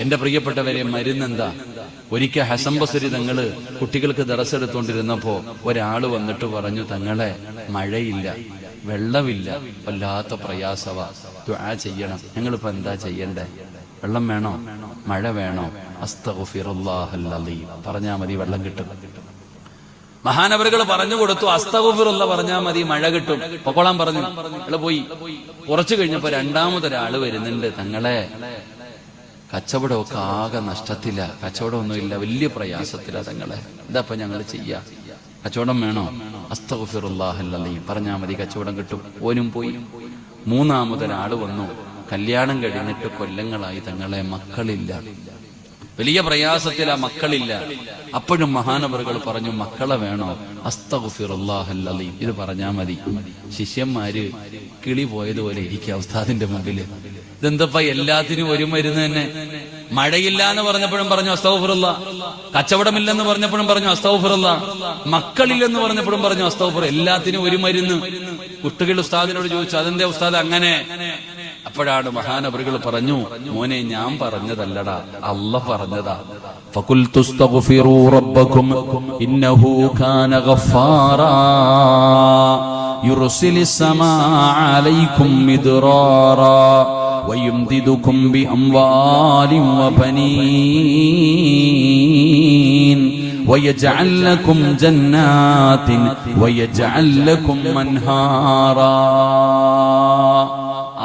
എന്റെ പ്രിയപ്പെട്ടവരെ മരുന്നെന്താ? ഒരിക്കൽ ഹസൻ ബസരി തങ്ങൾ കുട്ടികൾക്ക് ദറസെടുത്തോണ്ടിരുന്നപ്പോ ഒരാൾ വന്നിട്ട് പറഞ്ഞു തങ്ങളെ മഴയില്ല വെള്ളമില്ല വല്ലാത്ത പ്രയാസവ ദുആ ചെയ്യണം. ഞങ്ങളിപ്പോ എന്താ ചെയ്യണ്ടേ? വെള്ളം വേണോ? മഴ വേണോ? പറഞ്ഞാ മതി വെള്ളം കിട്ടും. മഹാനവറുകൾ പറഞ്ഞു കൊടുത്തു അസ്തഗുഫിറുള്ള പറഞ്ഞാ മതി മഴ കിട്ടും. പൊക്കോളാൻ പറഞ്ഞു. പോയി. കുറച്ചു കഴിഞ്ഞപ്പോ രണ്ടാമതൊരാൾ വരുന്നുണ്ട്. തങ്ങളെ കച്ചവടമൊക്കെ ആകെ നഷ്ടത്തില്ല കച്ചവടമൊന്നുമില്ല. വലിയ പ്രയാസത്തില്ല തങ്ങളെ. ഇതപ്പൊ ഞങ്ങൾ ചെയ്യാ. കച്ചവടം വേണോ? അസ്തഗുഫിറുല്ലാഹല്ലീ പറഞ്ഞാ മതി കച്ചവടം കിട്ടും. ഓനും പോയി. മൂന്നാമതൊരാൾ വന്നു. കല്യാണം കഴിഞ്ഞിട്ട് കൊല്ലങ്ങളായി തങ്ങളെ. മക്കളില്ല. വലിയ പ്രയാസത്തിലാ മക്കളില്ല. അപ്പോഴും മഹാനവറുകൾ പറഞ്ഞു മക്കളെ വേണോ? അസ്തഗുഫിറുല്ലാഹല്ലീം ഇത് പറഞ്ഞാ മതി. ശിഷ്യന്മാര് കിളി പോയതുപോലെ ഇരിക്കുക ഉസ്താദിന്റെ മുമ്പിൽ. ഇതെന്തപ്പ എല്ലാത്തിനും ഒരു മരുന്ന് തന്നെ. മഴയില്ല എന്ന് പറഞ്ഞപ്പോഴും പറഞ്ഞു അസ്തൗഫുറുള്ള കച്ചവടമില്ലെന്ന് പറഞ്ഞപ്പോഴും പറഞ്ഞു അസ്തൗഫുറുള്ള മക്കളില്ലെന്ന് പറഞ്ഞപ്പോഴും പറഞ്ഞു അസ്തൗഫുർ എല്ലാത്തിനും ഒരു മരുന്ന്. കുട്ടികൾ ഉസ്താദിനോട് ചോദിച്ചു അതെന്തേ ഉസ്താദ് അങ്ങനെ? അപ്പോഴാണ് മഹാനബറികൾ പറഞ്ഞു മോനെ ഞാൻ പറഞ്ഞതല്ലടാ. അല്ല പറഞ്ഞതാ. ഫകുൽ ويمددكم بأموال وبنين ويجعل لكم جنات ويجعل لكم منهارا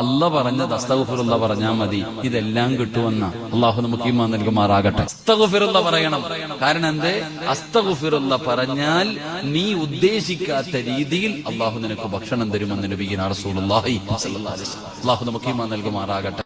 അല്ല പറഞ്ഞത് അസ്തഗുഫിറുള്ള പറഞ്ഞാ മതി. ഇതെല്ലാം കിട്ടുമെന്ന. അള്ളാഹു നമുക്ക് ഈമാൻ നൽകുമാറാകട്ടെ അസ്തഗുഫിറുള്ള പറയണം. കാരണം എന്തേ? അസ്തഗുഫിറുള്ള പറഞ്ഞാൽ നീ ഉദ്ദേശിക്കാത്ത രീതിയിൽ അള്ളാഹു നിനക്ക് ഭക്ഷണം തരുമെന്ന് ലഭിക്കുന്ന. അള്ളാഹു നമുക്ക് ഈമാൻ നൽകുമാറാകട്ടെ